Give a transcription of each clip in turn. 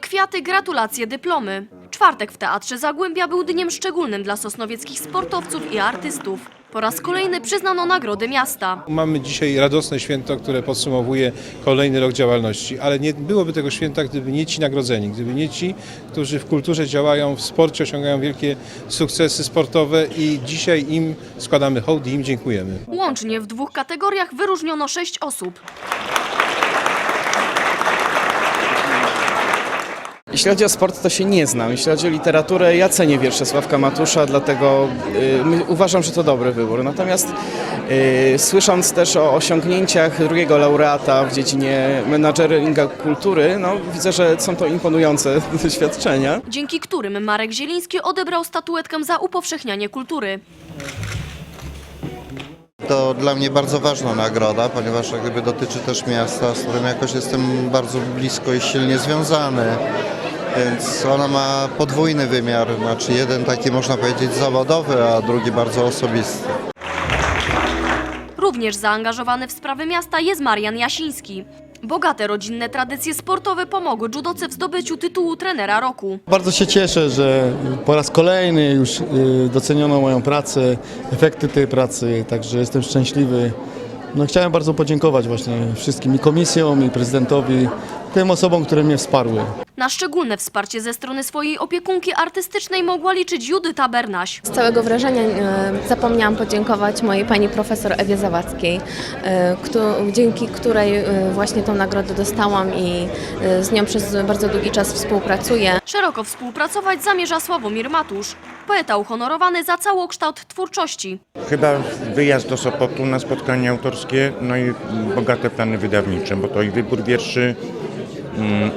kwiaty, gratulacje, dyplomy. Czwartek w Teatrze Zagłębia był dniem szczególnym dla sosnowieckich sportowców i artystów. Po raz kolejny przyznano nagrody miasta. Mamy dzisiaj radosne święto, które podsumowuje kolejny rok działalności, ale nie byłoby tego święta, gdyby nie ci nagrodzeni, gdyby nie ci, którzy w kulturze działają, w sporcie osiągają wielkie sukcesy sportowe i dzisiaj im składamy hołd i im dziękujemy. Łącznie w dwóch kategoriach wyróżniono sześć osób. Jeśli chodzi o sport, to się nie znam. Jeśli chodzi o literaturę, ja cenię wiersze Sławka Matusza, dlatego y, uważam, że to dobry wybór. Natomiast y, słysząc też o osiągnięciach drugiego laureata w dziedzinie menadżeringa kultury, no, widzę, że są to imponujące doświadczenia. dzięki którym Marek Zieliński odebrał statuetkę za upowszechnianie kultury. To dla mnie bardzo ważna nagroda, ponieważ jak gdyby dotyczy też miasta, z którym jakoś jestem bardzo blisko i silnie związany. Więc ona ma podwójny wymiar, znaczy jeden taki można powiedzieć zawodowy, a drugi bardzo osobisty. Również zaangażowany w sprawy miasta jest Marian Jasiński. Bogate rodzinne tradycje sportowe pomogły judoce w zdobyciu tytułu trenera roku. Bardzo się cieszę, że po raz kolejny już y, doceniono moją pracę, efekty tej pracy, także jestem szczęśliwy. No, chciałem bardzo podziękować właśnie wszystkim i komisjom, i prezydentowi, tym osobom, które mnie wsparły. Na szczególne wsparcie ze strony swojej opiekunki artystycznej mogła liczyć Judyta Bernaś. Z całego wrażenia e, zapomniałam podziękować mojej pani profesor Ewie Zawadzkiej, e, dzięki której e, właśnie tą nagrodę dostałam i e, z nią przez bardzo długi czas współpracuję. Szeroko współpracować zamierza Sławomir Matusz, poeta uhonorowany za całokształt twórczości. Chyba wyjazd do Sopotu na spotkanie autorskie, no i bogate plany wydawnicze, bo to i wybór wierszy,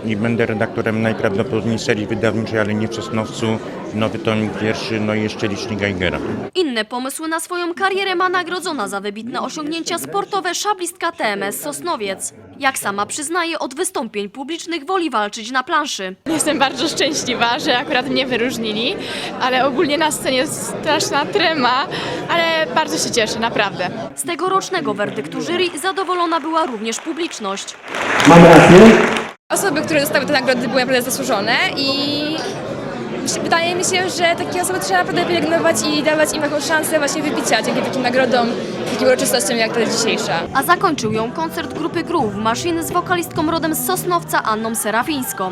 i będę redaktorem najprawdopodobniej serii wydawniczej, ale nie w Sosnowcu, nowy tomik wierszy, no i jeszcze licznik Geigera. Inne pomysły na swoją karierę ma nagrodzona za wybitne osiągnięcia sportowe szablistka TMS Sosnowiec. Jak sama przyznaje, od wystąpień publicznych woli walczyć na planszy. Jestem bardzo szczęśliwa, że akurat mnie wyróżnili, ale ogólnie na scenie jest straszna trema, ale bardzo się cieszę, naprawdę. Z tegorocznego werdyktu jury zadowolona była również publiczność. Osoby, które dostały te nagrody były naprawdę zasłużone i wydaje mi się, że takie osoby trzeba naprawdę pielęgnować i dawać im jakąś szansę właśnie wybicia dzięki takim nagrodom, takim uroczystościom jak ta dzisiejsza. A zakończył ją koncert grupy Groove Machine z wokalistką rodem z Sosnowca Anną Serafińską.